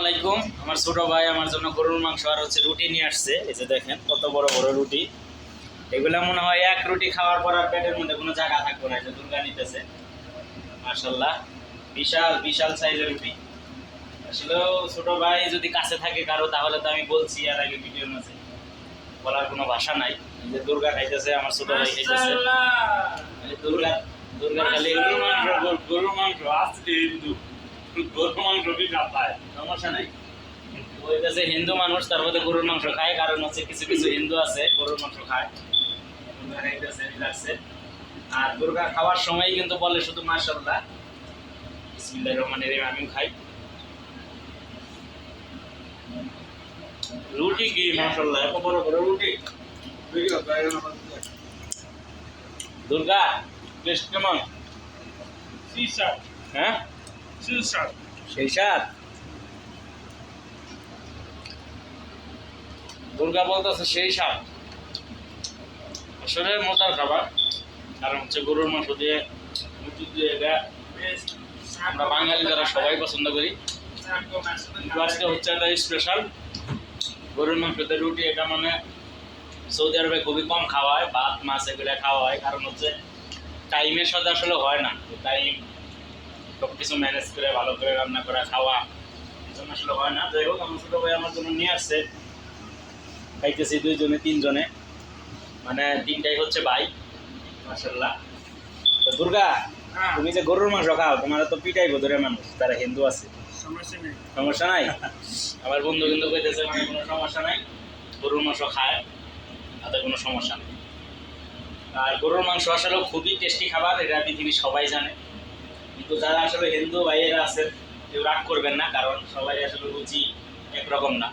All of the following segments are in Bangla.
আলাইকুম। আমার ছোট ভাই আমার জন্য গরুর মাংস আর হচ্ছে রুটি নিয়ে আসছে। এই যে দেখেন কত বড় বড় রুটি। এগুলা মনে হয় এক রুটি খাওয়ার পর আর পেটের মধ্যে কোনো জায়গা থাকবে না যে দুর্গা নিতেছে। মার্শাল্লাহ বিশাল বিশাল সাইজের রুটি। আসলে ছোট ভাই যদি কাছে থাকে কারও তাহলে তো আমি বলছি আর আগে ভিডিওর মাঝে। বলার কোনো ভাষা নাই। যে দুর্গা খাইতেছে আমার ছোট ভাই খাইতেছে। এই দুর্গা খালি গরুর মাংস গরু- গরুর মাংস আসছে হিন্দু। গরুর মাংস কি খায় সমস্যা নাই। ওই হিন্দু মানুষ তার মধ্যে গরুর মাংস খায় কারণ হচ্ছে কিছু কিছু হিন্দু আছে গরুর মাংস খায়। খাইতেছে, আর দুর্গা খাওয়ার সময় কিন্তু বলে শুধু মাশাল্লাহ বিসমিল্লাহির রহমানির রহিম আমিও খাই। রুটি কি মাশাল্লাহ এত বড় বড় রুটি? দুর্গা টেস্ট কেমন? হ্যাঁ? সেই সাত দুর্গা বলতেছে সেই সাত আসলে মজার খাবার। কারণ হচ্ছে গরুর মাংস দিয়ে মুচি দিয়ে এটা আমরা বাঙালি যারা সবাই পছন্দ করি। আজকে হচ্ছে একটা স্পেশাল গরুর মাংসতে রুটি এটা মানে সৌদি আরবে খুবই কম খাওয়া হয় ভাত মাছ এগুলো খাওয়া হয়। কারণ হচ্ছে টাইমের সাথে আসলে হয় না। টাইম সব কিছু ম্যানেজ করে ভালো করে রান্না করা খাওয়া এই জন্য আসলে হয় না। যাই হোক আমার ছোটো ভাই আমার জন্য নিয়ে আসছে। খাইতেছি দুইজনে তিনজনে। মানে তিনটাই হচ্ছে ভাই মাসাল্লাহ তো দুর্গা হ্যাঁ। তুমি যে গরুর মাংস খাও তোমার তো পিটাই ধরে মানুষ তারা হিন্দু আছে। সমস্যা নেই। সমস্যা নাই? আমার বন্ধু কিন্তু কইতেছে মানে কোনো সমস্যা নাই গরুর মাংস খায় তাতে কোনো সমস্যা নেই। আর গরুর মাংস আসলে খুবই টেস্টি খাবার এটা পৃথিবীর সবাই জানে। কিন্তু যারা আসলে হিন্দু ভাইয়েরা আছেন, কেউ রাগ করবেন না, কারণ সবাই আসলে রুচি একরকম না।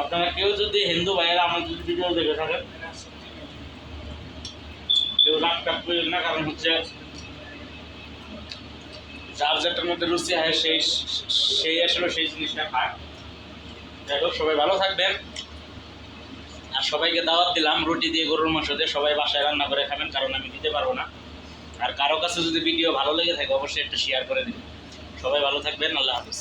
আপনারা কেউ যদি হিন্দু ভাইয়েরা আমার যদি ভিডিও দেখে থাকেন, কেউ রাগ টাগ করবেন না, কারণ হচ্ছে যার যেটার মধ্যে রুচি হয় সেই সেই আসলে সেই জিনিসটা খায়। যাই হোক, সবাই ভালো থাকবেন। আর সবাইকে দাওয়াত দিলাম, রুটি দিয়ে গরুর মাংস দিয়ে সবাই বাসায় রান্না করে খাবেন, কারণ আমি দিতে পারব না। আর কারও কাছে যদি ভিডিও ভালো লেগে থাকে, অবশ্যই একটা শেয়ার করে দিন সবাই ভালো থাকবেন, আল্লাহ হাফিজ।